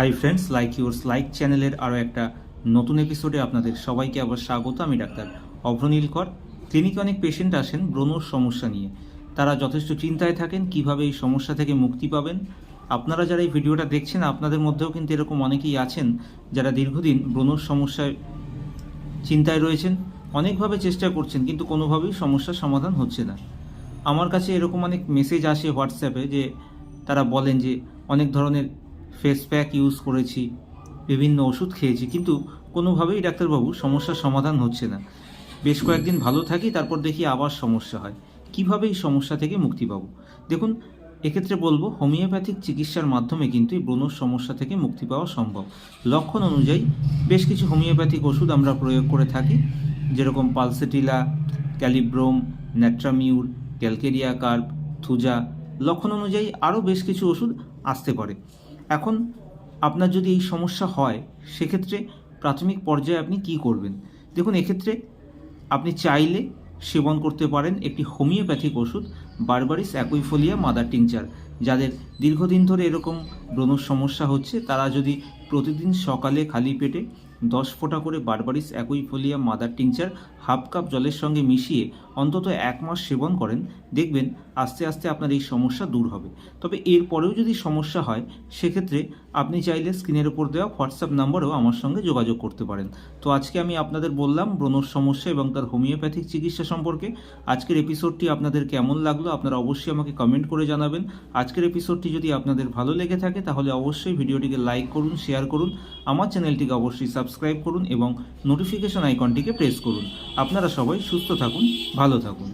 Hi friends like yours like চ্যানেলের আরও একটা নতুন এপিসোডে আপনাদের সবাইকে আবার স্বাগত। আমি ডাক্তার অভ্রনীল কর ক্লিনিকে অনেক পেশেন্ট আসেন ব্রণর সমস্যা নিয়ে। তারা যথেষ্ট চিন্তায় থাকেন, কীভাবে এই সমস্যা থেকে মুক্তি পাবেন। আপনারা যারা এই ভিডিওটা দেখছেন, আপনাদের মধ্যেও কিন্তু এরকম অনেকেই আছেন যারা দীর্ঘদিন ব্রণর সমস্যায় চিন্তায় রয়েছেন, অনেকভাবে চেষ্টা করছেন, কিন্তু কোনোভাবেই সমস্যার সমাধান হচ্ছে না। আমার কাছে এরকম অনেক মেসেজ আসে হোয়াটসঅ্যাপে যে তারা বলেন যে অনেক ধরনের ফেস প্যাক ইউজ করেছি, বিভিন্ন ওষুধ খেয়েছি, কিন্তু কোনোভাবেই ডাক্তারবাবু সমস্যার সমাধান হচ্ছে না। বেশ কয়েকদিন ভালো থাকি, তারপর দেখি আবার সমস্যা হয়। কীভাবে এই সমস্যা থেকে মুক্তি পাবো? দেখুন, এক্ষেত্রে বলব, হোমিওপ্যাথিক চিকিৎসার মাধ্যমে কিন্তু এই ব্রণর সমস্যা থেকে মুক্তি পাওয়া সম্ভব। লক্ষণ অনুযায়ী বেশ কিছু হোমিওপ্যাথিক ওষুধ আমরা প্রয়োগ করে থাকি, যেরকম pulsatilla, kali brom, natrum mur, calcarea carb, thuja. লক্ষণ অনুযায়ী আরও বেশ কিছু ওষুধ আসতে পারে। এখন আপনার যদি এই সমস্যা হয়, সেক্ষেত্রে প্রাথমিক পর্যায়ে আপনি কি করবেন? দেখুন, এক্ষেত্রে আপনি চাইলে সেবন করতে পারেন একটি হোমিওপ্যাথিক ওষুধ, বারবারিস অ্যাকুইফোলিয়া মাদার টিংচার যাদের দীর্ঘদিন ধরে এরকম ব্রণর সমস্যা হচ্ছে, তারা যদি প্রতিদিন সকালে খালি পেটে দশ ফোঁটা করে বারবারিস একই aquifolium mother tincture half cup জলের সঙ্গে মিশিয়ে অন্তত এক মাস সেবন করেন, দেখবেন আস্তে আস্তে আপনার এই সমস্যা দূর হবে। তবে এরপরেও যদি সমস্যা হয়, সেক্ষেত্রে আপনি চাইলে স্ক্রিনের উপর দেওয়া হোয়াটসঅ্যাপ নাম্বারেও আমার সঙ্গে যোগাযোগ করতে পারেন। তো আজকে আমি আপনাদের বললাম ব্রণর সমস্যা এবং তার হোমিওপ্যাথিক চিকিৎসা সম্পর্কে। আজকের এপিসোডটি আপনাদের কেমন লাগল আপনারা অবশ্যই আমাকে কমেন্ট করে জানাবেন। আজকের এপিসোডটি যদি আপনাদের ভালো লেগে থাকে, তাহলে অবশ্যই ভিডিওটিকে লাইক করুন, শেয়ার করুন। আমার চ্যানেলটিকে অবশ্যই সাবস্ক্রাইব করুন এবং নোটিফিকেশন আইকনটিকে প্রেস করুন। আপনারা সবাই সুস্থ থাকুন ভালো থাকুন।